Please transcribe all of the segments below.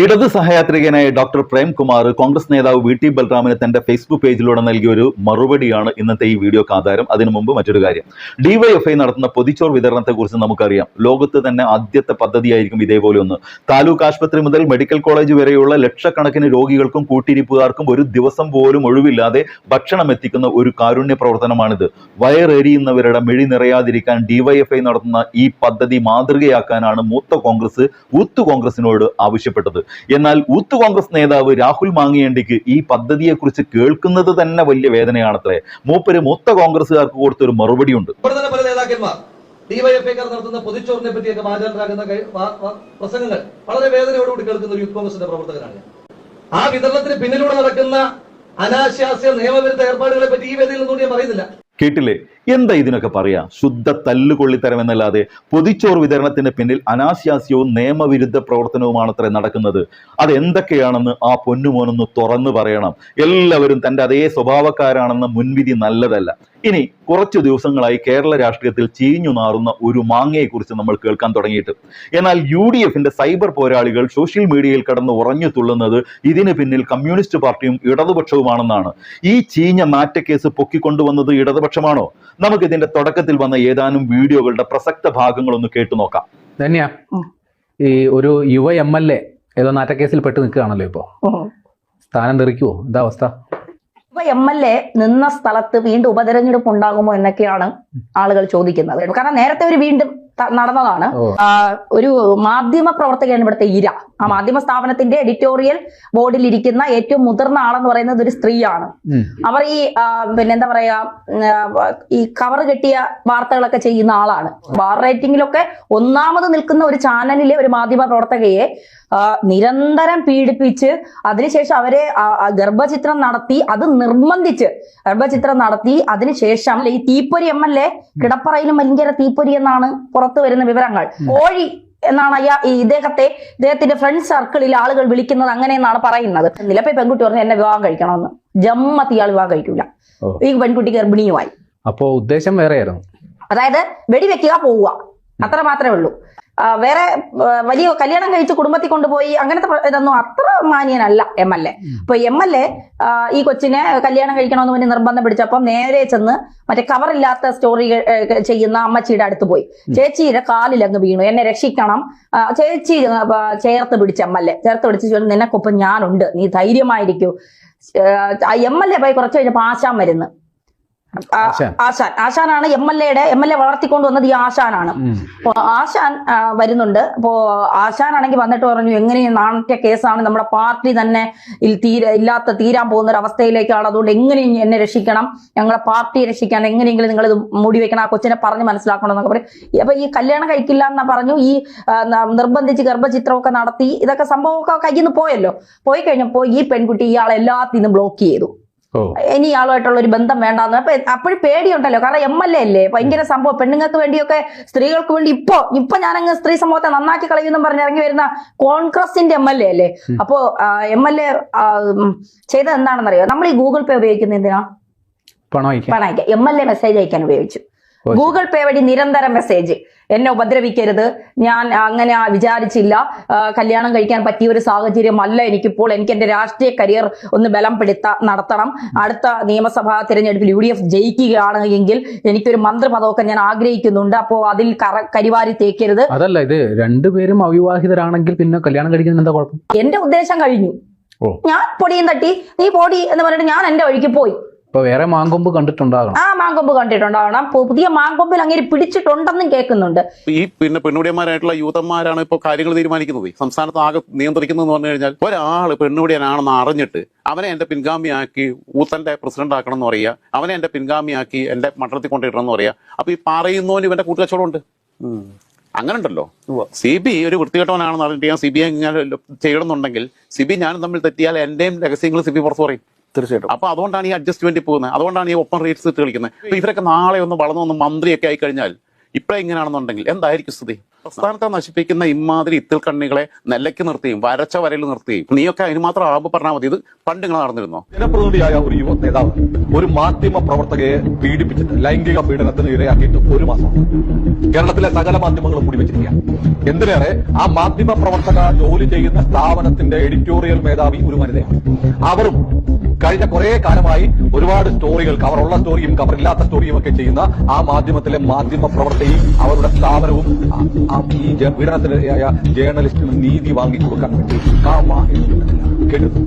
ഇടത് സഹയാത്രികനായ ഡോക്ടർ പ്രേംകുമാർ കോൺഗ്രസ് നേതാവ് V T ബൽറാമിന് തന്റെ ഫേസ്ബുക്ക് പേജിലൂടെ നൽകിയ ഒരു മറുപടിയാണ് ഇന്നത്തെ ഈ വീഡിയോക്ക് ആധാരം. അതിനു മുമ്പ് മറ്റൊരു കാര്യം. ഡിവൈഎഫ്ഐ നടത്തുന്ന പൊതിച്ചോർ വിതരണത്തെക്കുറിച്ച് നമുക്കറിയാം. ലോകത്ത് തന്നെ ആദ്യത്തെ പദ്ധതിയായിരിക്കും ഇതേപോലെ ഒന്ന്. താലൂക്ക് ആശുപത്രി മുതൽ മെഡിക്കൽ കോളേജ് വരെയുള്ള ലക്ഷക്കണക്കിന് രോഗികൾക്കും കൂട്ടിരിപ്പുകാർക്കും ഒരു ദിവസം പോലും ഒഴിവില്ലാതെ ഭക്ഷണം എത്തിക്കുന്ന ഒരു കാരുണ്യ പ്രവർത്തനമാണിത്. വയറെരിയുന്നവരുടെ മിഴി നിറയാതിരിക്കാൻ ഡിവൈഎഫ്ഐ നടത്തുന്ന ഈ പദ്ധതി മാതൃകയാക്കാനാണ് മൂത്ത കോൺഗ്രസ് ഊത്ത് കോൺഗ്രസിനോട് ആവശ്യപ്പെട്ടത്. എന്നാൽ ഊത്ത് കോൺഗ്രസ് നേതാവ് രാഹുൽ മാങ്ങിയണ്ടിക്ക് ഈ പദ്ധതിയെക്കുറിച്ച് കേൾക്കുന്നത് തന്നെ വലിയ വേദനയാണത്രേ. മൂപ്പര് മൊത്ത കോൺഗ്രസ്സുകാർക്ക് കൊടുത്തൊരു മറുപടിയുണ്ട്. പല നേതാക്കന്മാർ ഡിവൈഎഫ്ഐക്കാർ നടത്തുന്ന പൊതിച്ചോറിനെ പറ്റിയൊക്കെ മാറ്റാനാകുന്ന കഴി- വാ- വാ- പ്രസംഗങ്ങൾ വളരെ വേദനയോടുകൂടി കേൾക്കുന്ന ഒരു യൂത്ത് കോൺഗ്രസിന്റെ പ്രവർത്തകനാണ് ആ വിതരണത്തിന് പിന്നിലൂടെ നടക്കുന്ന അനാശാസ്യ നിയമവിരുദ്ധ ഏർപ്പാടുകളെ പറ്റി ഈ വേദിയിൽ നിന്നുകൊണ്ട് ഞാൻ പറയുന്നില്ല. കേട്ടില്ലേ? എന്താ ഇതിനൊക്കെ പറയാ? ശുദ്ധ തല്ലുകൊള്ളിത്തരം എന്നല്ലാതെ പൊതിച്ചോറ് വിതരണത്തിന് പിന്നിൽ അനാശാസ്യവും നിയമവിരുദ്ധ പ്രവർത്തനവുമാണത്രേ നടക്കുന്നത്. അത് എന്തൊക്കെയാണെന്ന് ആ പൊന്നുമോനൊന്ന് തുറന്നു പറയണം. എല്ലാവരും തന്റെ അതേ സ്വഭാവക്കാരാണെന്ന മുൻവിധി നല്ലതല്ല. ഇനി കുറച്ചു ദിവസങ്ങളായി കേരള രാഷ്ട്രീയത്തിൽ ചീഞ്ഞു നാറുന്ന ഒരു മാങ്ങയെക്കുറിച്ച് നമ്മൾ കേൾക്കാൻ തുടങ്ങിയിട്ട്. എന്നാൽ യു ഡി എഫിന്റെ സൈബർ പോരാളികൾ സോഷ്യൽ മീഡിയയിൽ കടന്ന് ഉറഞ്ഞു തുള്ളുന്നത് ഇതിന് പിന്നിൽ കമ്മ്യൂണിസ്റ്റ് പാർട്ടിയും ഇടതുപക്ഷവുമാണെന്നാണ്. ഈ ചീഞ്ഞ നാറ്റക്കേസ് പൊക്കിക്കൊണ്ടുവന്നത് ഇടതുപക്ഷമാണോ? നമുക്ക് ഇതിന്റെ തുടക്കത്തിൽ വന്ന ഏതാനും വീഡിയോകളുടെ പ്രസക്ത ഭാഗങ്ങൾ ഒന്ന് കേട്ടു നോക്കാം. ധന്യ ഈ ഒരു യുവ എം എൽ എ ഏതോ നാറ്റക്കേസിൽ പെട്ട് നിൽക്കുകയാണല്ലോ ഇപ്പോ. സ്ഥാനം തെറിക്കുവോ? എന്താ അവസ്ഥ? ഇപ്പൊ എം എൽ എ നിന്ന സ്ഥലത്ത് വീണ്ടും ഉപതെരഞ്ഞെടുപ്പ് ഉണ്ടാകുമോ എന്നൊക്കെയാണ് ആളുകൾ ചോദിക്കുന്നത്. കാരണം നേരത്തെ ഒരു വീണ്ടും നടന്നതാണ്. ഒരു മാധ്യമ പ്രവർത്തകയാണ് ഇവിടുത്തെ ഇര. ആ മാധ്യമ സ്ഥാപനത്തിന്റെ എഡിറ്റോറിയൽ ബോർഡിൽ ഇരിക്കുന്ന ഏറ്റവും മുതിർന്ന ആളെന്ന് പറയുന്നത് ഒരു സ്ത്രീയാണ്. അവർ ഈ പിന്നെന്താ പിന്നെ എന്താ പറയാ ഈ കവർ കെട്ടിയ വാർത്തകളൊക്കെ ചെയ്യുന്ന ആളാണ്. ബാർ റേറ്റിംഗിലൊക്കെ ഒന്നാമത് നിൽക്കുന്ന ഒരു ചാനലിലെ ഒരു മാധ്യമ പ്രവർത്തകയെ നിരന്തരം പീഡിപ്പിച്ച് അതിനുശേഷം അവരെ ഗർഭചിത്രം നടത്തി അത് നിർബന്ധിച്ച് ഗർഭചിത്രം നടത്തി അതിനുശേഷം ഈ തീപ്പൊരി എം എൽ എ കിടപ്പറയിലും ഭയങ്കര തീപ്പൊരി എന്നാണ് പുറത്തു വരുന്ന വിവരങ്ങൾ. കോഴി എന്നാണ് അയ്യാ ഈ ഇദ്ദേഹത്തെ ഇദ്ദേഹത്തിന്റെ ഫ്രണ്ട് സർക്കിളിൽ ആളുകൾ വിളിക്കുന്നത് അങ്ങനെയെന്നാണ് പറയുന്നത്. നിലപ്പെ പെൺകുട്ടി പറഞ്ഞു എന്നെ വിവാഹം കഴിക്കണമെന്ന്. ജമ്മത്ത് ഇയാൾ വിവാഹം കഴിക്കൂല. ഈ പെൺകുട്ടി ഗർഭിണിയുമായി. അപ്പോ ഉദ്ദേശം വേറെയായിരുന്നു. അതായത് വെടിവെക്കുക പോവുക. അത്ര മാത്രമേ ഉള്ളൂ. വേറെ വലിയ കല്യാണം കഴിച്ച് കുടുംബത്തിൽ കൊണ്ടുപോയി അങ്ങനത്തെ ഇതൊന്നും അത്ര മാന്യനല്ല എം എൽ എ. അപ്പൊ എം എൽ എ ഈ കൊച്ചിനെ കല്യാണം കഴിക്കണമെന്ന് പറഞ്ഞ് നിർബന്ധം പിടിച്ചപ്പം നേരെ ചെന്ന് മറ്റേ കവറില്ലാത്ത സ്റ്റോറി ചെയ്യുന്ന അമ്മച്ചിയുടെ അടുത്ത് പോയി. ചേച്ചിയുടെ കാലിൽ അങ്ങ് വീണു. എന്നെ രക്ഷിക്കണം. ചേച്ചി ചേർത്ത് പിടിച്ച എം എൽ എ. ചേർത്ത് പിടിച്ച് ചോദിച്ചു, നിനക്കൊപ്പം ഞാനുണ്ട്. നീ ധൈര്യമായിരിക്കൂ. എം എൽ എ പോയി കുറച്ച് കഴിഞ്ഞപ്പോ ആശാൻ വരുന്നു. ആ, ആശാൻ. ആശാനാണ് എം എൽ എയുടെ എം എൽ എ വളർത്തിക്കൊണ്ട് വന്നത് ഈ ആശാനാണ്. ആശാൻ വരുന്നുണ്ട്. അപ്പോ ആശാനാണെങ്കിൽ വന്നിട്ട് പറഞ്ഞു എങ്ങനെയും നാണറ്റ കേസാണ് നമ്മുടെ പാർട്ടി തന്നെ തീരെ ഇല്ലാത്ത തീരാൻ പോകുന്ന ഒരു അവസ്ഥയിലേക്കാണ് അതുകൊണ്ട് എങ്ങനെയും എന്നെ രക്ഷിക്കണം? ഞങ്ങളെ പാർട്ടിയെ രക്ഷിക്കാൻ എങ്ങനെയെങ്കിലും നിങ്ങൾ ഇത് മൂടി വെക്കണം ആ കൊച്ചിനെ പറഞ്ഞ് മനസ്സിലാക്കണം എന്നൊക്കെ പറയും. അപ്പൊ ഈ കല്യാണം കഴിക്കില്ല എന്ന് പറഞ്ഞു. ഈ നിർബന്ധിച്ച് ഗർഭചിത്രമൊക്കെ നടത്തി ഇതൊക്കെ സംഭവമൊക്കെ കയ്യിൽ നിന്ന് പോയല്ലോ. പോയി കഴിഞ്ഞപ്പോൾ ഈ പെൺകുട്ടി ഇയാളെ ബ്ലോക്ക് ചെയ്തു. ഇനി ഇയാളുമായിട്ടുള്ള ഒരു ബന്ധം വേണ്ടെന്ന് അപ്പൊ അപ്പോഴും പേടിയുണ്ടല്ലോ. കാരണം എം എൽ എ അല്ലേ? ഭയങ്കര സംഭവം പെണ്ണുങ്ങൾക്ക് വേണ്ടിയൊക്കെ സ്ത്രീകൾക്ക് വേണ്ടി ഇപ്പൊ ഇപ്പൊ ഞാനങ്ങ് സ്ത്രീ സമൂഹത്തെ നന്നാക്കി കളയുമെന്നും പറഞ്ഞ് ഇറങ്ങി വരുന്ന കോൺഗ്രസിന്റെ എം എൽ എ അല്ലേ? അപ്പോ എം എൽ എ ചെയ്തത് എന്താണെന്നറിയോ? നമ്മൾ ഈ ഗൂഗിൾ പേ ഉപയോഗിക്കുന്ന എന്തിനാ? പണം അയക്കാം എം എൽ എ മെസ്സേജ് അയക്കാൻ ഉപയോഗിച്ചു. ഗൂഗിൾ പേ വഴി നിരന്തരം മെസ്സേജ് എന്നെ ഉപദ്രവിക്കരുത്. ഞാൻ അങ്ങനെ വിചാരിച്ചില്ല. കല്യാണം കഴിക്കാൻ പറ്റിയ ഒരു സാഹചര്യം അല്ല എനിക്കിപ്പോൾ. എനിക്ക് എന്റെ രാഷ്ട്രീയ കരിയർ ഒന്ന് ബലം ബലപ്പെടുത്ത നടത്തണം. അടുത്ത നിയമസഭാ തിരഞ്ഞെടുപ്പിൽ യു ഡി എഫ് ജയിക്കുകയാണ് എങ്കിൽ എനിക്കൊരു മന്ത്രിപദമൊക്കെ ഞാൻ ആഗ്രഹിക്കുന്നുണ്ട്. അപ്പോൾ അതിൽ കറ കരിവാരി തേക്കരുത്. അതല്ല ഇത് രണ്ടുപേരും അവിവാഹിതരാണെങ്കിൽ പിന്നെ കല്യാണം കഴിക്കുന്ന എന്താ കുഴപ്പം? എന്റെ ഉദ്ദേശം കഴിഞ്ഞു. ഞാൻ പൊടിയും തട്ടി നീ പൊടി എന്ന് പറഞ്ഞിട്ട് ഞാൻ എന്റെ വഴിക്ക് പോയി. ഇപ്പൊ വേറെ മാങ്കൊമ്പ് കണ്ടിട്ടുണ്ടാകണം. ആ മാങ്കൊമ്പ് കണ്ടിട്ടുണ്ടാവണം പുതിയ മാങ്കൊമ്പിൽ അങ്ങനെ പിടിച്ചിട്ടുണ്ടെന്നും കേൾക്കുന്നുണ്ട്. ഈ പിന്നെ പെണ്ണുടിയന്മാരായിട്ടുള്ള യൂതന്മാരാണ് ഇപ്പോൾ കാര്യങ്ങൾ തീരുമാനിക്കുന്നത്. സംസ്ഥാനത്ത് ആകെ നിയന്ത്രിക്കുന്നതെന്ന് പറഞ്ഞു കഴിഞ്ഞാൽ ഒരാൾ പെണ്ണുടിയനാണെന്ന് അറിഞ്ഞിട്ട് അവനെ എന്റെ പിൻഗാമിയാക്കി ഊത്തന്റെ പ്രസിഡന്റ് ആക്കണം എന്ന് പറയുക അവനെ എന്റെ പിൻഗാമിയാക്കി എന്റെ മണ്ഡലത്തിൽ കൊണ്ടിടണം എന്ന് പറയുക. അപ്പൊ ഈ പറയുന്നവന് ഇവന്റെ കൂട്ടുകച്ചവടം ഉണ്ട് അങ്ങനെ ഉണ്ടല്ലോ സി ബി ഒരു വൃത്തികെട്ടവനാണെന്ന് അറിഞ്ഞിട്ട് ഞാൻ സി ബി ഐ ഞാൻ ചെയ്യണമെന്നുണ്ടെങ്കിൽ സി ബി ഞാനും തമ്മിൽ തെറ്റിയാൽ എന്റെയും രഹസ്യങ്ങൾ സി ബി പുറത്തു പറയും. തീർച്ചയായിട്ടും. അപ്പൊ അതുകൊണ്ടാണ് ഈ അഡ്ജസ്റ്റ്മെന്റ് പോകുന്നത്. അതുകൊണ്ടാണ് ഈ ഓപ്പൺ റേറ്റ്സ് ഇട്ട് കളിക്കുന്നത്. ഇവരൊക്കെ നാളെ ഒന്ന് വളർന്നു മന്ത്രിയൊക്കെ ആയി കഴിഞ്ഞാൽ ഇപ്പഴെങ്ങനെയാണെന്നുണ്ടെങ്കിൽ എന്തായിരിക്കും സ്ഥിതി? പ്രസ്ഥാനത്തെ നശിപ്പിക്കുന്ന ഇമാതിരി ഇത്തിൽ കണ്ണികളെ നെല്ലയ്ക്ക് നിർത്തിയും വരച്ച വരയിൽ നിർത്തിയും. നീയൊക്കെ അതിന് മാത്രം ആബ് പറഞ്ഞാൽ മതി. ഇത് പണ്ട് നിങ്ങൾ നടന്നിരുന്നോ? ജനപ്രതിനിധിയായ ഒരു യുവ നേതാവ് ഒരു മാധ്യമ പ്രവർത്തകയെ പീഡിപ്പിച്ചിട്ട് ലൈംഗിക പീഡനത്തിന് ഇരയാക്കിയിട്ട് ഒരു മാസം. കേരളത്തിലെ സകല മാധ്യമങ്ങളും കൂടി വെച്ചിരിക്കുക എന്തിനേറെ ആ മാധ്യമ പ്രവർത്തക ജോലി ചെയ്യുന്ന സ്ഥാപനത്തിന്റെ എഡിറ്റോറിയൽ മേധാവി ഒരു വനിതയാണ്. അവരും കഴിഞ്ഞ കുറെ കാലമായി ഒരുപാട് സ്റ്റോറികൾ കവറുള്ള സ്റ്റോറിയും കവറില്ലാത്ത സ്റ്റോറിയും ഒക്കെ ചെയ്യുന്ന ആ മാധ്യമത്തിലെ മാധ്യമ പ്രവർത്തകയും ആ ഈ പീഡനത്തിനിരയായ ജേർണലിസ്റ്റിന് നീതി വാങ്ങിക്കൊടുക്കാൻ വേണ്ടി. കാമാഹിൽ കേട്ടു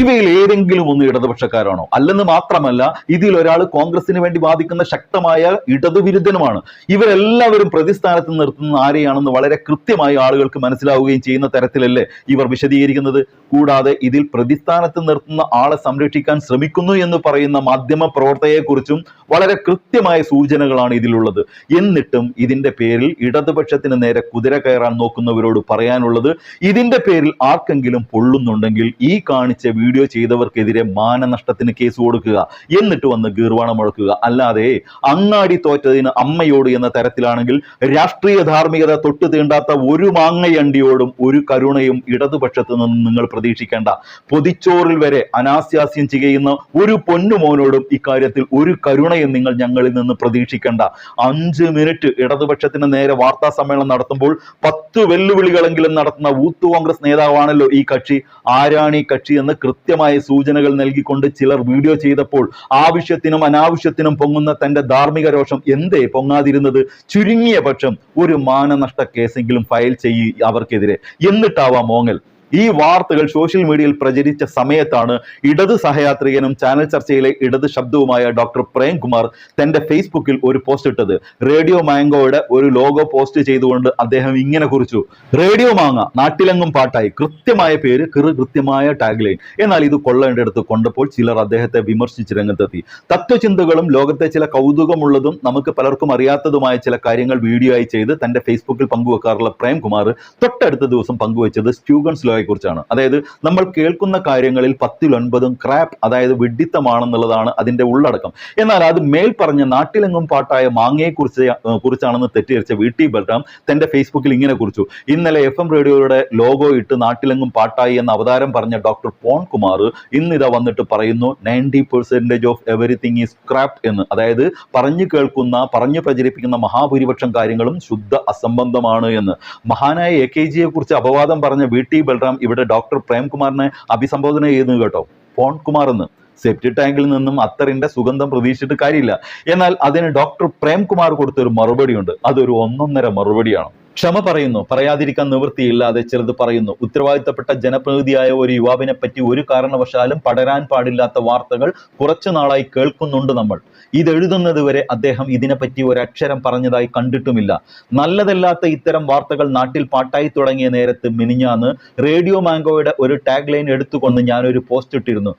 ഇവയിൽ ഏതെങ്കിലും ഒന്ന് ഇടതുപക്ഷക്കാരാണോ? അല്ലെന്ന് മാത്രമല്ല ഇതിൽ ഒരാൾ കോൺഗ്രസിന് വേണ്ടി വാദിക്കുന്ന ശക്തമായ ഇടതുവിരുദ്ധനുമാണ്. ഇവരെല്ലാവരും പ്രതിസ്ഥാനത്ത് നിർത്തുന്ന ആരെയാണെന്ന് വളരെ കൃത്യമായി ആളുകൾക്ക് മനസ്സിലാവുകയും ചെയ്യുന്ന തരത്തിലല്ലേ ഇവർ വിശദീകരിക്കുന്നത്? കൂടാതെ ഇതിൽ പ്രതിസ്ഥാനത്ത് നിർത്തുന്ന ആളെ സംരക്ഷിക്കാൻ ശ്രമിക്കുന്നു എന്ന് പറയുന്ന മാധ്യമ പ്രവർത്തകയെക്കുറിച്ചും വളരെ കൃത്യമായ സൂചനകളാണ് ഇതിലുള്ളത്. എന്നിട്ടും ഇതിന്റെ പേരിൽ ഇടതുപക്ഷത്തിന് നേരെ കുതിര കയറാൻ നോക്കുന്നവരോട് പറയാനുള്ളത് ഇതിന്റെ പേരിൽ ആർക്കെങ്കിലും പൊള്ളുന്നുണ്ടെങ്കിൽ ഈ കാണിച്ച വീഡിയോ ചെയ്തവർക്കെതിരെ മാനനഷ്ടത്തിന് കേസ് കൊടുക്കുക. എന്നിട്ട് വന്ന് ഗീർവാണം മുഴക്കുക. അല്ലാതെ അങ്ങാടി തോറ്റതിന് അമ്മയോട് എന്ന തരത്തിലാണെങ്കിൽ രാഷ്ട്രീയ ധാർമ്മികത തൊട്ടു തീണ്ടാത്ത ഒരു മാങ്ങയണ്ടിയോടും ഒരു കരുണയും ഇടതുപക്ഷത്ത് നിന്ന് നിങ്ങൾ പ്രതീക്ഷിക്കേണ്ട. പൊതിച്ചോറിൽ വരെ അനാസ്യാസ്യം ചെയ്യുന്ന ഒരു പൊന്നുമോനോടും ഇക്കാര്യത്തിൽ ഒരു കരുണയും നിങ്ങൾ ഞങ്ങളിൽ നിന്ന് പ്രതീക്ഷിക്കേണ്ട. അഞ്ച് മിനിറ്റ് ഇടതുപക്ഷത്തിന് നേരെ വാർത്താ സമ്മേളനം നടത്തുമ്പോൾ പത്ത് വെല്ലുവിളികളെങ്കിലും നടത്തുന്ന യൂത്ത് കോൺഗ്രസ് നേതാവാണല്ലോ ഈ കക്ഷി. ആരാണ് ഈ കക്ഷി എന്ന് കൃത്യമായ സൂചനകൾ നൽകിക്കൊണ്ട് ചിലർ വീഡിയോ ചെയ്തപ്പോൾ ആവശ്യത്തിനും അനാവശ്യത്തിനും പൊങ്ങുന്ന തന്റെ ധാർമ്മിക രോഷം എന്തേ പൊങ്ങാതിരുന്നത്? ചുരുങ്ങിയ പക്ഷം ഒരു മാനനഷ്ട കേസെങ്കിലും ഫയൽ ചെയ്യ് അവർക്കെതിരെ. എന്നിട്ടാവാം മോങ്ങൽ. ഈ വാർത്തകൾ സോഷ്യൽ മീഡിയയിൽ പ്രചരിച്ച സമയത്താണ് ഇടത് സഹയാത്രികനും ചാനൽ ചർച്ചയിലെ ഇടത് ശബ്ദവുമായ ഡോക്ടർ പ്രേംകുമാർ തന്റെ ഫേസ്ബുക്കിൽ ഒരു പോസ്റ്റ് ഇട്ടത്. റേഡിയോ മാംഗോയുടെ ഒരു ലോഗോ പോസ്റ്റ് ചെയ്തുകൊണ്ട് അദ്ദേഹം ഇങ്ങനെ കുറിച്ചു. റേഡിയോ മാങ്ങ നാട്ടിലെങ്ങും പാട്ടായി. കൃത്യമായ പേര് കൃ കൃത്യമായ ടാഗ്ലൈൻ എന്നാൽ ഇത് കൊള്ളേണ്ടടുത്ത് കൊണ്ടപ്പോൾ ചിലർ അദ്ദേഹത്തെ വിമർശിച്ച് രംഗത്തെത്തി. തത്വചിന്തകളും ലോകത്തെ ചില കൗതുകമുള്ളതും നമുക്ക് പലർക്കും അറിയാത്തതുമായ ചില കാര്യങ്ങൾ വീഡിയോ ആയി ചെയ്ത് തന്റെ ഫേസ്ബുക്കിൽ പങ്കുവെക്കാറുള്ള പ്രേംകുമാർ തൊട്ടടുത്ത ദിവസം പങ്കുവച്ചത് സ്റ്റ്യൂഗൻസ് ലോയെ കുറിച്ചാണ്. അതായത് നമ്മൾ കേൾക്കുന്ന കാര്യങ്ങളിൽ പത്തിലൊൻപതും ക്രാപ്പ് അതായത് വിഡിത്തമാണെന്നുള്ളതാണ് അതിന്റെ ഉള്ളടക്കം. എന്നാൽ അത് മേൽ പറഞ്ഞ നാട്ടിലെങ്ങും പാട്ടായ മാങ്ങയെ കുറിച്ച് കുറിച്ചാണെന്ന് തെറ്റിദ്ധരിച്ച വി ടി ബൽറാം തന്റെ ഫേസ്ബുക്കിൽ ഇങ്ങനെ കുറിച്ചു. ഇന്നലെ എഫ് എം റേഡിയോയുടെ ലോഗോ ഇട്ട് നാട്ടിലെങ്ങും പാട്ടായി എന്ന അവതാരം പറഞ്ഞ ഡോക്ടർ പോൺ കുമാർ ഇന്നിതാ വന്നിട്ട് പറയുന്നു ninety percentage of everything is crap എന്ന്. അതായത് പറഞ്ഞു കേൾക്കുന്ന പറഞ്ഞു പ്രചരിപ്പിക്കുന്ന മഹാഭൂരിപക്ഷം കാര്യങ്ങളും ശുദ്ധ അസംബന്ധമാണ് എന്ന്. മഹാനായ എ കെ ജിയെ കുറിച്ച് അപവാദം പറഞ്ഞ വി ടി ബൽറാം ഇവിടെ ഡോക്ടർ പ്രേംകുമാറിനെ അഭിസംബോധന ചെയ്യുന്നു കേട്ടോ. പോൺ കുമാർ എന്ന് സെപ്റ്റി ടാങ്കിൽ നിന്നും അത്തറിന്റെ സുഗന്ധം പ്രതീക്ഷിച്ചിട്ട് കാര്യമില്ല. എന്നാൽ അതിന് ഡോക്ടർ പ്രേംകുമാർ കൊടുത്ത ഒരു മറുപടിയുണ്ട്. അതൊരു ഒന്നൊന്നര മറുപടിയാണ്. ക്ഷമ പറയുന്നു. പറയാതിരിക്കാൻ നിവൃത്തിയില്ലാതെ ചിലത് പറയുന്നു. ഉത്തരവാദിത്തപ്പെട്ട ജനപ്രതിനിധിയായ ഒരു യുവാവിനെ പറ്റി ഒരു കാരണവശാലും പടരാൻ പാടില്ലാത്ത വാർത്തകൾ കുറച്ചു നാളായി കേൾക്കുന്നുണ്ട് നമ്മൾ. ഇതെഴുതുന്നത് വരെ അദ്ദേഹം ഇതിനെപ്പറ്റി ഒരക്ഷരം പറഞ്ഞതായി കണ്ടിട്ടുമില്ല. നല്ലതല്ലാത്ത ഇത്തരം വാർത്തകൾ നാട്ടിൽ പാട്ടായി തുടങ്ങിയ നേരത്ത് മിനിഞ്ഞാന്ന് റേഡിയോ മാംഗോയുടെ ഒരു ടാഗ് ലൈൻ എടുത്തുകൊണ്ട് ഞാനൊരു പോസ്റ്റ് ഇട്ടിരുന്നു.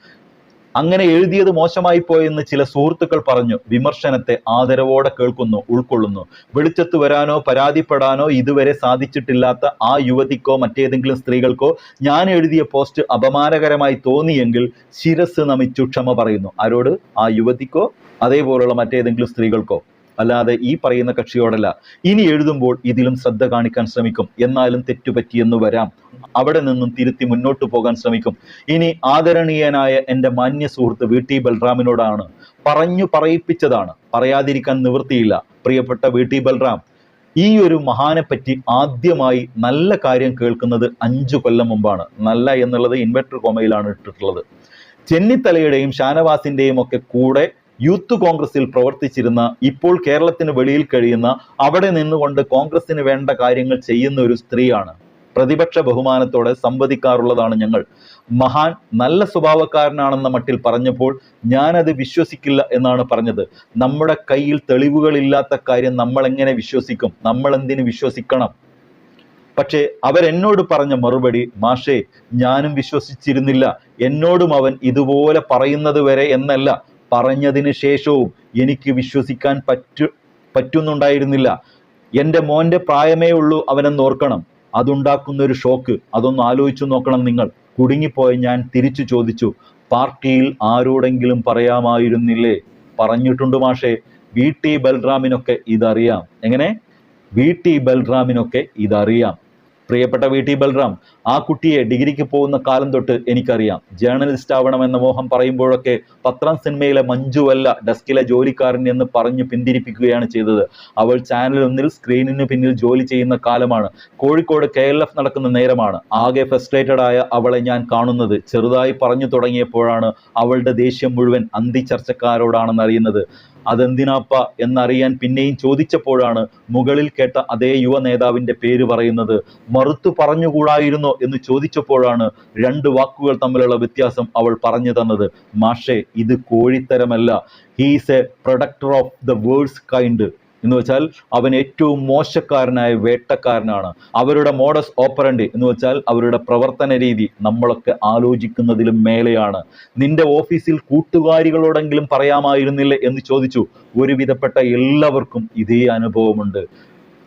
അങ്ങനെ എഴുതിയത് മോശമായി പോയെന്ന് ചില സുഹൃത്തുക്കൾ പറഞ്ഞു. വിമർശനത്തെ ആദരവോടെ കേൾക്കുന്നു ഉൾക്കൊള്ളുന്നു. വെളിച്ചത്ത് വരാനോ പരാതിപ്പെടാനോ ഇതുവരെ സാധിച്ചിട്ടില്ലാത്ത ആ യുവതിക്കോ മറ്റേതെങ്കിലും സ്ത്രീകൾക്കോ ഞാൻ എഴുതിയ പോസ്റ്റ് അപമാനകരമായി തോന്നിയെങ്കിൽ ശിരസ് നമിച്ചു ക്ഷമ പറയുന്നു. ആരോട്? ആ യുവതിക്കോ? അതേപോലുള്ള മറ്റേതെങ്കിലും സ്ത്രീകൾക്കോ. അല്ലാതെ ഈ പറയുന്ന കക്ഷിയോടല്ല. ഇനി എഴുതുമ്പോൾ ഇതിലും ശ്രദ്ധ കാണിക്കാൻ ശ്രമിക്കും. എന്നാലും തെറ്റുപറ്റിയെന്ന് വരാം. അവിടെ നിന്നും തിരുത്തി മുന്നോട്ട് പോകാൻ ശ്രമിക്കും. ഇനി ആദരണീയനായ എന്റെ മാന്യ സുഹൃത്ത് വി ടി ബൽറാമിനോടാണ് പറഞ്ഞു പറയിപ്പിച്ചതാണ്. പറയാതിരിക്കാൻ നിവൃത്തിയില്ല. പ്രിയപ്പെട്ട വി ടി ബൽറാം ഈ ഒരു മഹാനെ പറ്റി ആദ്യമായി നല്ല കാര്യം കേൾക്കുന്നത് അഞ്ചു കൊല്ലം മുമ്പാണ്. നല്ല എന്നുള്ളത് ഇൻവെർട്ടർ കോമയിലാണ് ഇട്ടിട്ടുള്ളത്. ചെന്നിത്തലയുടെയും ഷാനവാസിന്റെയും ഒക്കെ കൂടെ യൂത്ത് കോൺഗ്രസിൽ പ്രവർത്തിച്ചിരുന്ന ഇപ്പോൾ കേരളത്തിന് വെളിയിൽ കഴിയുന്ന അവിടെ നിന്നുകൊണ്ട് കോൺഗ്രസിന് വേണ്ട കാര്യങ്ങൾ ചെയ്യുന്ന ഒരു സ്ത്രീയാണ്. പ്രതിപക്ഷ ബഹുമാനത്തോടെ സംവദിക്കാറുള്ളതാണ് ഞങ്ങൾ. മഹാൻ നല്ല സ്വഭാവക്കാരനാണെന്ന മട്ടിൽ പറഞ്ഞപ്പോൾ ഞാനത് വിശ്വസിക്കില്ല എന്നാണ് പറഞ്ഞത്. നമ്മുടെ കയ്യിൽ തെളിവുകളില്ലാത്ത കാര്യം നമ്മൾ എങ്ങനെ വിശ്വസിക്കും? നമ്മൾ എന്തിനു വിശ്വസിക്കണം? പക്ഷേ അവരെന്നോട് പറഞ്ഞ മറുപടി മാഷേ ഞാനും വിശ്വസിച്ചിരുന്നില്ല. എന്നോടും അവൻ ഇതുപോലെ പറയുന്നത് വരെ എന്നല്ല. പറഞ്ഞതിന് ശേഷവും എനിക്ക് വിശ്വസിക്കാൻ പറ്റു പറ്റുന്നുണ്ടായിരുന്നില്ല. എന്റെ മോന്റെ പ്രായമേ ഉള്ളൂ അവനെന്ന് ഓർക്കണം. അതുണ്ടാക്കുന്ന ഒരു ഷോക്ക്. അതൊന്ന് ആലോചിച്ചു നോക്കണം നിങ്ങൾ. കുടുങ്ങിപ്പോയ ഞാൻ തിരിച്ചു ചോദിച്ചു. പാർട്ടിയിൽ ആരോടെങ്കിലും പറയാമായിരുന്നില്ലേ? പറഞ്ഞിട്ടുണ്ട് മാഷേ. വി ടി ബൽറാമിനൊക്കെ ഇതറിയാം. എങ്ങനെ? വി ടി ബൽറാമിനൊക്കെ ഇതറിയാം. പ്രിയപ്പെട്ട വി ടി ബൽറാം ആ കുട്ടിയെ ഡിഗ്രിക്ക് പോകുന്ന കാലം തൊട്ട് എനിക്കറിയാം. ജേർണലിസ്റ്റ് ആവണം എന്ന മോഹം പറയുമ്പോഴൊക്കെ പത്രം സിനിമയിലെ മഞ്ജുവല്ല ഡെസ്കിലെ ജോലിക്കാരൻ എന്ന് പറഞ്ഞു പിന്തിരിപ്പിക്കുകയാണ് ചെയ്തത്. അവൾ ചാനൽ ഒന്നിൽ സ്ക്രീനിന് പിന്നിൽ ജോലി ചെയ്യുന്ന കാലമാണ്. കോഴിക്കോട് കെ എൽ എഫ് നടക്കുന്ന നേരമാണ്. ആകെ ഫ്രസ്ട്രേറ്റഡ് ആയ അവളെ ഞാൻ കാണുന്നത്. ചെറുതായി പറഞ്ഞു തുടങ്ങിയപ്പോഴാണ് അവളുടെ ദേഷ്യം മുഴുവൻ അന്തിചർച്ചക്കാരോടാണെന്ന് അറിയുന്നത് അതെന്തിനാപ്പ എന്നറിയാൻ പിന്നെയും ചോദിച്ചപ്പോഴാണ് മുകളിൽ കേട്ട അതേ യുവ നേതാവിന്റെ പേര് പറയുന്നത്. മറുത്തു പറഞ്ഞുകൂടായിരുന്നോ എന്ന് ചോദിച്ചപ്പോഴാണ് രണ്ട് വാക്കുകൾ തമ്മിലുള്ള വ്യത്യാസം അവൾ പറഞ്ഞു തന്നത്. മാഷെ ഇത് കോഴിത്തരമല്ല. He's a protector of the world's kind എന്ന് വെച്ചാൽ അവൻ ഏറ്റവും മോശക്കാരനായ വേട്ടക്കാരനാണ്. അവരുടെ മോഡസ് ഓപ്പറണ്ടി എന്ന് വെച്ചാൽ അവരുടെ പ്രവർത്തന രീതി നമ്മളൊക്കെ ആലോചിക്കുന്നതിലും മേലെയാണ്. നിന്റെ ഓഫീസിൽ കൂട്ടുകാരികളോടെങ്കിലും പറയാമായിരുന്നില്ലേ എന്ന് ചോദിച്ചു. ഒരുവിധപ്പെട്ട എല്ലാവർക്കും ഇതേ അനുഭവമുണ്ട്.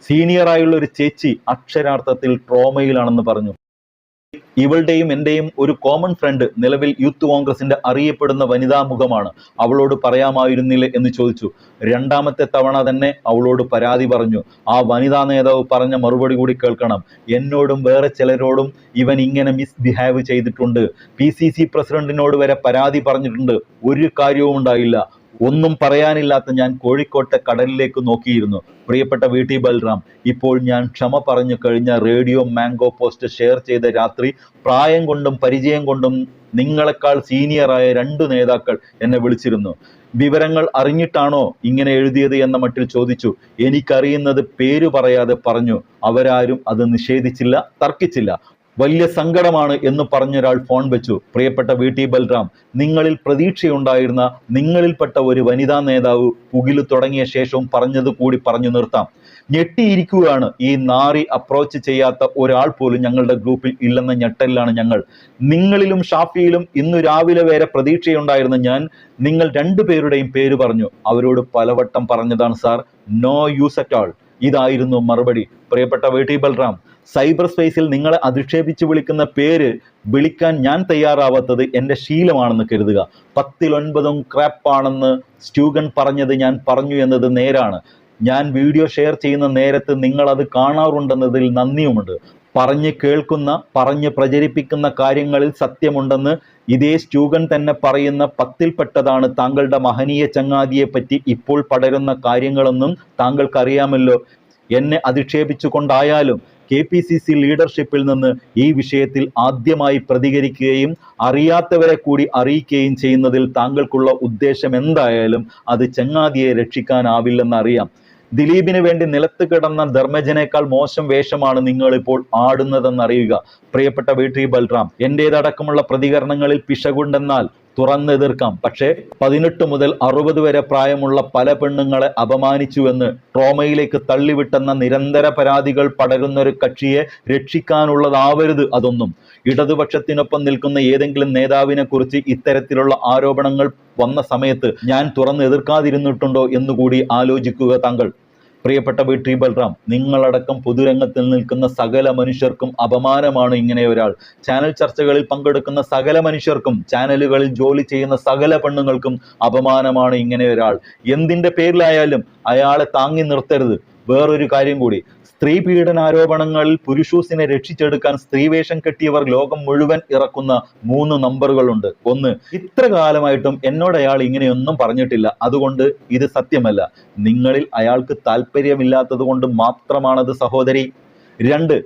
സീനിയറായുള്ള ഒരു ചേച്ചി അക്ഷരാർത്ഥത്തിൽ ട്രോമയിലാണെന്ന് പറഞ്ഞു. ഇവളുടെയും എന്റെയും ഒരു കോമൺ ഫ്രണ്ട് നിലവിൽ യൂത്ത് കോൺഗ്രസിന്റെ അറിയപ്പെടുന്ന വനിതാ മുഖമാണ്. അവളോട് പറയാമായിരുന്നില്ല എന്ന് ചോദിച്ചു. രണ്ടാമത്തെ തവണ തന്നെ അവളോട് പരാതി പറഞ്ഞു. ആ വനിതാ നേതാവ് പറഞ്ഞ മറുപടി കൂടി കേൾക്കണം. എന്നോടും വേറെ ചിലരോടും ഇവൻ ഇങ്ങനെ മിസ്ബിഹേവ് ചെയ്തിട്ടുണ്ട്. പി സി സി പ്രസിഡന്റിനോട് വരെ പരാതി പറഞ്ഞിട്ടുണ്ട്. ഒരു കാര്യവും ഉണ്ടായില്ല. ഒന്നും പറയാനില്ലാത്ത ഞാൻ കോഴിക്കോട്ടെ കടലിലേക്ക് നോക്കിയിരുന്നു. പ്രിയപ്പെട്ട വി ടി ബൽറാം ഇപ്പോൾ ഞാൻ ക്ഷമ പറഞ്ഞു കഴിഞ്ഞ റേഡിയോ മാംഗോ പോസ്റ്റ് ഷെയർ ചെയ്ത രാത്രി പ്രായം കൊണ്ടും പരിചയം കൊണ്ടും നിങ്ങളെക്കാൾ സീനിയറായ രണ്ടു നേതാക്കൾ എന്നെ വിളിച്ചിരുന്നു. വിവരങ്ങൾ അറിഞ്ഞിട്ടാണോ ഇങ്ങനെ എഴുതിയത് എന്ന മട്ടിൽ ചോദിച്ചു. എനിക്കറിയുന്നത് പേര് പറയാതെ പറഞ്ഞു. അവരാരും അത് നിഷേധിച്ചില്ല തർക്കിച്ചില്ല. വലിയ സങ്കടമാണ് എന്ന് പറഞ്ഞൊരാൾ ഫോൺ വെച്ചു. പ്രിയപ്പെട്ട വി ടി ബൽറാം നിങ്ങളിൽ പ്രതീക്ഷയുണ്ടായിരുന്ന നിങ്ങളിൽപ്പെട്ട ഒരു വനിതാ നേതാവ് പുകിൽ തുടങ്ങിയ ശേഷവും പറഞ്ഞത് കൂടി പറഞ്ഞു നിർത്താം. ഞെട്ടിയിരിക്കുകയാണ്. ഈ നാറി അപ്രോച്ച് ചെയ്യാത്ത ഒരാൾ പോലും ഞങ്ങളുടെ ഗ്രൂപ്പിൽ ഇല്ലെന്ന ഞെട്ടലിലാണ് ഞങ്ങൾ. നിങ്ങളിലും ഷാഫിയിലും ഇന്നു രാവിലെ വരെ പ്രതീക്ഷയുണ്ടായിരുന്ന ഞാൻ നിങ്ങൾ രണ്ടുപേരുടെയും പേര് പറഞ്ഞു. അവരോട് പലവട്ടം പറഞ്ഞതാണ് sir no use at all ഇതായിരുന്നു മറുപടി. പ്രിയപ്പെട്ട വി ബൽറാം സൈബർ സ്പേസിൽ നിങ്ങളെ അധിക്ഷേപിച്ച് വിളിക്കുന്ന പേര് വിളിക്കാൻ ഞാൻ തയ്യാറാവാത്തത് എന്റെ ശീലമാണെന്ന് കരുതുക. പത്തിലൊൻപതും ക്രാപ്പാണെന്ന് സ്റ്റൂഗൻ പറഞ്ഞത് ഞാൻ പറഞ്ഞു എന്നത് നേരാണ്. ഞാൻ വീഡിയോ ഷെയർ ചെയ്യുന്ന നേരത്ത് നിങ്ങൾ അത് കാണാറുണ്ടെന്നതിൽ നന്ദിയുമുണ്ട്. പറഞ്ഞ് കേൾക്കുന്ന പറഞ്ഞ് പ്രചരിപ്പിക്കുന്ന കാര്യങ്ങളിൽ സത്യമുണ്ടെന്ന് ഇതേ സ്റ്റൂഗൻ തന്നെ പറയുന്ന പത്തിൽപ്പെട്ടതാണ് താങ്കളുടെ മഹനീയ ചങ്ങാതിയെ പറ്റി ഇപ്പോൾ പടരുന്ന കാര്യങ്ങളൊന്നും താങ്കൾക്കറിയാമല്ലോ. എന്നെ അധിക്ഷേപിച്ചുകൊണ്ടായാലും കെ പി സി സി ലീഡർഷിപ്പിൽ നിന്ന് ഈ വിഷയത്തിൽ ആദ്യമായി പ്രതികരിക്കുകയും അറിയാത്തവരെ കൂടി അറിയിക്കുകയും ചെയ്യുന്നതിൽ താങ്കൾക്കുള്ള ഉദ്ദേശം എന്തായാലും അത് ചങ്ങാതിയെ രക്ഷിക്കാനാവില്ലെന്ന് അറിയാം ദിലീപിന് വേണ്ടി നിലത്ത് കിടന്ന ധർമ്മജനേക്കാൾ മോശം വേഷമാണ് നിങ്ങൾ ഇപ്പോൾ ആടുന്നതെന്നറിയുക. പ്രിയപ്പെട്ട വി ടി ബൽറാം എന്റേതടക്കമുള്ള പ്രതികരണങ്ങളിൽ പിശകുണ്ടെന്നാൽ തുറന്നെതിർക്കാം പക്ഷേ പതിനെട്ട് മുതൽ അറുപത് വരെ പ്രായമുള്ള പല പെണ്ണുങ്ങളെ അപമാനിച്ചുവെന്ന് ട്രോമയിലേക്ക് തള്ളിവിട്ടെന്ന നിരന്തര പരാതികൾ പടരുന്ന ഒരു കക്ഷിയെ രക്ഷിക്കാനുള്ളതാവരുത് അതൊന്നും. ഇടതുപക്ഷത്തിനൊപ്പം നിൽക്കുന്ന ഏതെങ്കിലും നേതാവിനെ കുറിച്ച് ഇത്തരത്തിലുള്ള ആരോപണങ്ങൾ വന്ന സമയത്ത് ഞാൻ തുറന്ന് എതിർക്കാതിരുന്നിട്ടുണ്ടോ എന്നുകൂടി ആലോചിക്കുക താങ്കൾ. പ്രിയപ്പെട്ട വി ബൽറാം നിങ്ങളടക്കം പൊതുരംഗത്തിൽ നിൽക്കുന്ന സകല മനുഷ്യർക്കും അപമാനമാണ് ഇങ്ങനെ ഒരാൾ. ചാനൽ ചർച്ചകളിൽ പങ്കെടുക്കുന്ന സകല മനുഷ്യർക്കും ചാനലുകളിൽ ജോലി ചെയ്യുന്ന സകല പെണ്ണുങ്ങൾക്കും അപമാനമാണ് ഇങ്ങനെ ഒരാൾ. എന്തിന്റെ പേരിലായാലും അയാളെ താങ്ങി നിർത്തരുത്. വേറൊരു കാര്യം കൂടി. സ്ത്രീ പീഡനാരോപണങ്ങളിൽ പുരുഷൂസിനെ രക്ഷിച്ചെടുക്കാൻ സ്ത്രീവേഷം കെട്ടിയവർ ലോകം മുഴുവൻ ഇറക്കുന്ന മൂന്ന് നമ്പറുകളുണ്ട്. ഒന്ന് ഇത്ര കാലമായിട്ടും എന്നോട് അയാൾ ഇങ്ങനെയൊന്നും പറഞ്ഞിട്ടില്ല. അതുകൊണ്ട് ഇത് സത്യമല്ല. നിങ്ങളിൽ അയാൾക്ക് താല്പര്യമില്ലാത്തത് കൊണ്ട് മാത്രമാണത് സഹോദരി. രണ്ട്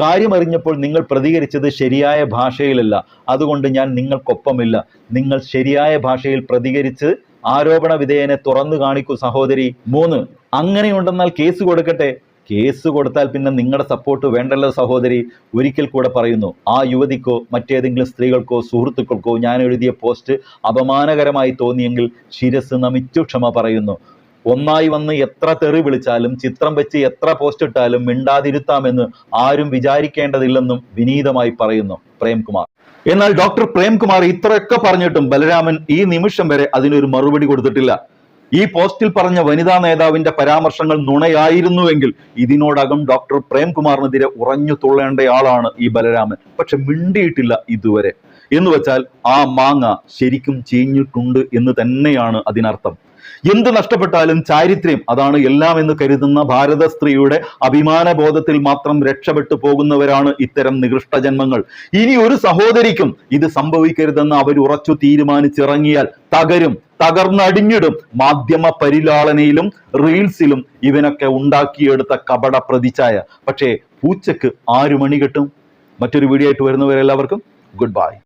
കാര്യമറിഞ്ഞപ്പോൾ നിങ്ങൾ പ്രതികരിച്ചത് ശരിയായ ഭാഷയിലല്ല. അതുകൊണ്ട് ഞാൻ നിങ്ങൾക്കൊപ്പമില്ല. നിങ്ങൾ ശരിയായ ഭാഷയിൽ പ്രതികരിച്ച് ആരോപണ വിധേയനെ തുറന്നു കാണിക്കൂ സഹോദരി. മൂന്ന് അങ്ങനെയുണ്ടെന്നാൽ കേസ് കൊടുക്കട്ടെ. കേസ് കൊടുത്താൽ പിന്നെ നിങ്ങളുടെ സപ്പോർട്ട് വേണ്ടല്ലോ സഹോദരി. ഒരിക്കൽ കൂടെ പറയുന്നു ആ യുവതിക്കോ മറ്റേതെങ്കിലും സ്ത്രീകൾക്കോ സുഹൃത്തുക്കൾക്കോ ഞാൻ എഴുതിയ പോസ്റ്റ് അപമാനകരമായി തോന്നിയെങ്കിൽ ശിരസ് നമിച്ചു ക്ഷമ പറയുന്നു. ഒന്നായി വന്ന് എത്ര തെറി വിളിച്ചാലും ചിത്രം വെച്ച് എത്ര പോസ്റ്റ് ഇട്ടാലും മിണ്ടാതിരുത്താമെന്ന് ആരും വിചാരിക്കേണ്ടതില്ലെന്നും വിനീതമായി പറയുന്നു പ്രേംകുമാർ. എന്നാൽ ഡോക്ടർ പ്രേംകുമാർ ഇത്രയൊക്കെ പറഞ്ഞിട്ടും ബലരാമൻ ഈ നിമിഷം വരെ അതിനൊരു മറുപടി കൊടുത്തിട്ടില്ല. ഈ പോസ്റ്റിൽ പറഞ്ഞ വനിതാ നേതാവിന്റെ പരാമർശങ്ങൾ നുണയായിരുന്നുവെങ്കിൽ ഇതിനോടകം ഡോക്ടർ പ്രേംകുമാറിനെതിരെ ഉറഞ്ഞു തുള്ളേണ്ടയാളാണ് ഈ ബലരാമൻ. പക്ഷെ മിണ്ടിയിട്ടില്ല ഇതുവരെ. എന്ന് വെച്ചാൽ ആ മാങ്ങ ശരിക്കും ചീഞ്ഞിട്ടുണ്ട് എന്ന് തന്നെയാണ് അതിനർത്ഥം. എന്ത് നഷ്ടപ്പെട്ടാലും ചാരിത്ര്യം അതാണ് എല്ലാം എന്ന് കരുതുന്ന ഭാരത സ്ത്രീയുടെ അഭിമാന ബോധത്തിൽ മാത്രം രക്ഷപ്പെട്ടു പോകുന്നവരാണ് ഇത്തരം നികൃഷ്ട ജന്മങ്ങൾ. ഇനി ഒരു സഹോദരിക്കും ഇത് സംഭവിക്കരുതെന്ന് അവർ ഉറച്ചു തീരുമാനിച്ചിറങ്ങിയാൽ തകരും തകർന്നടിഞ്ഞിടും. മാധ്യമ പരിലാളനയിലും റീൽസിലും ഇവനൊക്കെ ഉണ്ടാക്കിയെടുത്ത കപട പ്രതിച്ഛായ. പക്ഷേ പൂച്ചക്ക് ആരു മണി കെട്ടും? മറ്റൊരു വീഡിയോ ആയിട്ട് വരുന്നവരെല്ലാവർക്കും ഗുഡ് ബൈ.